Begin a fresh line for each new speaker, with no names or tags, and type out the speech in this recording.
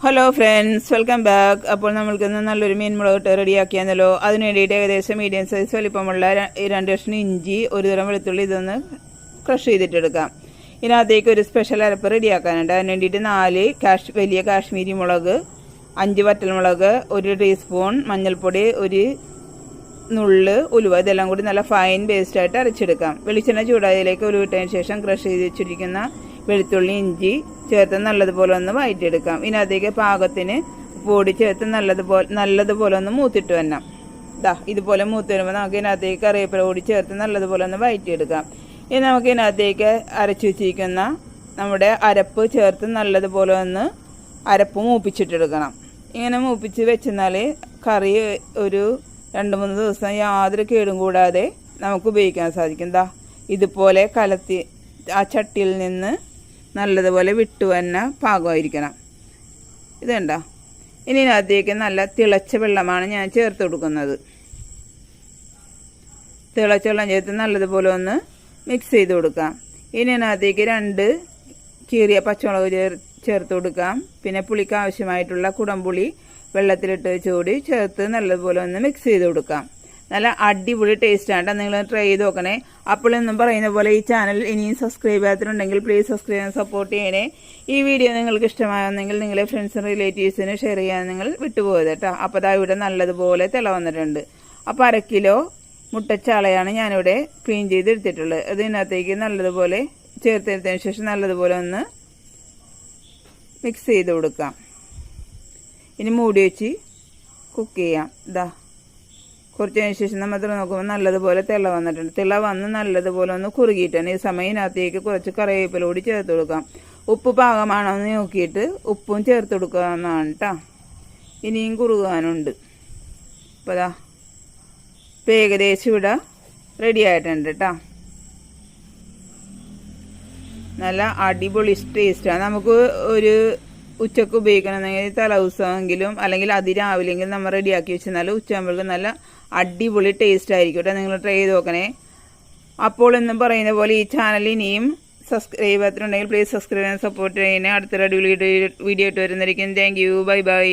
Hello friends welcome back അപ്പോൾ നമ്മൾക്ക് ഇന്ന് നല്ലൊരു മീൻ മുളക് ഇട്ട് റെഡിയാക്കിയാന്നല്ലോ അതിന് വേണ്ടിയിട്ട് ഏകദേശം മീഡിയം സൈസ് വലിപ്പമുള്ള രണ്ട് കഷ്ണം ഇഞ്ചി ഒരു തരം വെളുത്തുള്ളി ഇതൊന്ന് ക്രഷ് ചെയ്തിട്ടെടുക്കാം. ഇതിനകത്തേക്ക് ഒരു സ്പെഷ്യൽ അരപ്പ് റെഡിയാക്കാനുണ്ട്. അതിന് വേണ്ടിയിട്ട് നാല് കാഷ് വലിയ കാശ്മീരി മുളക് അഞ്ച് വറ്റൽമുളക് ഒരു ടീസ്പൂൺ മഞ്ഞൾപ്പൊടി ഒരു നുള്ള് ഉലുവ ഇതെല്ലാം കൂടി നല്ല ഫൈൻ പേസ്റ്റ് ആയിട്ട് അരച്ചെടുക്കാം. വെളിച്ചെണ്ണ ചൂടായതിലേക്ക് ഉലുവിട്ടതിന് ശേഷം ക്രഷ് ചെയ്ത് വെച്ചിരിക്കുന്ന വെളുത്തുള്ളി ഇഞ്ചി ചേർത്ത് നല്ലതുപോലെ ഒന്ന് വഴറ്റിയെടുക്കാം ഇതിനകത്തേക്ക് പാകത്തിന് പൊടി ചേർത്ത് നല്ലതുപോലെ നല്ലതുപോലെ ഒന്ന് മൂത്തിട്ട് വന്നാം ദാ ഇതുപോലെ മൂത്ത് വരുമ്പോൾ നമുക്ക് ഇതിനകത്തേക്ക് കറിവേപ്പില കൂടി ചേർത്ത് നല്ലതുപോലെ ഒന്ന് വഴറ്റിയെടുക്കാം ഇനി നമുക്ക് ഇതിനകത്തേക്ക് അരച്ചു വെച്ചിരിക്കുന്ന നമ്മുടെ അരപ്പ് ചേർത്ത് നല്ലതുപോലെ ഒന്ന് അരപ്പ് മൂപ്പിച്ചിട്ടെടുക്കണം. ഇങ്ങനെ മൂപ്പിച്ച് വെച്ചെന്നാൽ കറി ഒരു രണ്ട് മൂന്ന് ദിവസം യാതൊരു കേടും കൂടാതെ നമുക്ക് ഉപയോഗിക്കാൻ സാധിക്കും. ദാ ഇതുപോലെ കലത്തി ആ ചട്ടിയിൽ നിന്ന് നല്ലതുപോലെ വിട്ടു തന്നെ പാകമായിരിക്കണം. ഇതുണ്ടോ ഇനി അതിലേക്ക് നല്ല തിളച്ച വെള്ളമാണ് ഞാൻ ചേർത്ത് കൊടുക്കുന്നത്. തിളച്ച വെള്ളം ചേർത്ത് നല്ലതുപോലെ ഒന്ന് മിക്സ് ചെയ്ത് കൊടുക്കാം. ഇനി അതിലേക്ക് രണ്ട് കീറിയ പച്ചമുളക് ചേർ ചേർത്ത് കൊടുക്കാം. പിന്നെ പുളിക്ക് ആവശ്യമായിട്ടുള്ള കുടംപുളി വെള്ളത്തിലിട്ട് ചൂടി ചേർത്ത് നല്ലതുപോലെ ഒന്ന് മിക്സ് ചെയ്ത് കൊടുക്കാം. നല്ല അടിപൊളി ടേസ്റ്റാണ് നിങ്ങൾ ട്രൈ ചെയ്ത് നോക്കണേ. അപ്പോഴൊന്നും പറയുന്ന പോലെ ഈ ചാനൽ ഇനിയും സബ്സ്ക്രൈബ് ചെയ്യാത്തിട്ടുണ്ടെങ്കിൽ പ്ലീസ് സബ്സ്ക്രൈബ് ചെയ്യാൻ സപ്പോർട്ട് ചെയ്യണേ. ഈ വീഡിയോ നിങ്ങൾക്ക് ഇഷ്ടമായെന്നെങ്കിൽ നിങ്ങളെ ഫ്രണ്ട്സിനും റിലേറ്റീവ്സിനും ഷെയർ ചെയ്യാൻ നിങ്ങൾ വിട്ടുപോയത് കേട്ടോ അപ്പോൾ അതാ ഇവിടെ നല്ലതുപോലെ തിള വന്നിട്ടുണ്ട്. അപ്പോൾ അര കിലോ മുട്ടച്ചാളയാണ് ഞാനിവിടെ ക്ലീൻ ചെയ്ത് എടുത്തിട്ടുള്ളത് അതിനകത്തേക്ക് നല്ലതുപോലെ ചേർത്തെടുത്തതിന് ശേഷം നല്ലതുപോലെ ഒന്ന് മിക്സ് ചെയ്ത് കൊടുക്കാം. ഇനി മൂടി വെച്ച് കുക്ക് ചെയ്യാം. ഇതാ കുറച്ചതിന് ശേഷം നമ്മൾ തുറന്ന് നോക്കുമ്പോൾ നല്ലതുപോലെ തിള വന്നിട്ടുണ്ട്. തിള വന്ന് നല്ലതുപോലെ ഒന്ന് കുറുകിയിട്ടാണ് ഈ സമയത്തേക്ക് കുറച്ച് കറിവേപ്പില കൂടി ചേർത്ത് കൊടുക്കാം. ഉപ്പ് പാകമാണോ എന്ന് നോക്കിയിട്ട് ഉപ്പും ചേർത്ത് കൊടുക്കാവുന്നതാണ് കേട്ടോ ഇനിയും കുറുകാനുണ്ട്. അപ്പോൾ അതാ ഇപ്പം ഏകദേശം ഇവിടെ റെഡി ആയിട്ടുണ്ട് കേട്ടോ നല്ല അടിപൊളി ടേസ്റ്റാണ് നമുക്ക് ഒരു ഉച്ചയ്ക്ക് ഉപയോഗിക്കണമെന്നെങ്കിൽ തലദിവസമെങ്കിലും അല്ലെങ്കിൽ അതിരാവിലെങ്കിലും നമ്മൾ റെഡിയാക്കി വെച്ചെന്നാൽ ഉച്ചയാകുമ്പോഴേക്കും നല്ല അടിപൊളി ടേസ്റ്റ് ആയിരിക്കും കേട്ടോ നിങ്ങൾ ട്രൈ ചെയ്ത് നോക്കണേ. അപ്പോൾ എന്നും പറയുന്ന പോലെ ഈ ചാനൽ ഇനിയും സബ്സ്ക്രൈബ് ചെയ്യാത്തിട്ടുണ്ടെങ്കിൽ പ്ലീസ് സബ്സ്ക്രൈബ് ചെയ്യാൻ സപ്പോർട്ട് ചെയ്യണേ അടുത്തൊരു അടിപൊളി വീഡിയോ ഇട്ട് വരുന്നതായിരിക്കും. Thank you bye bye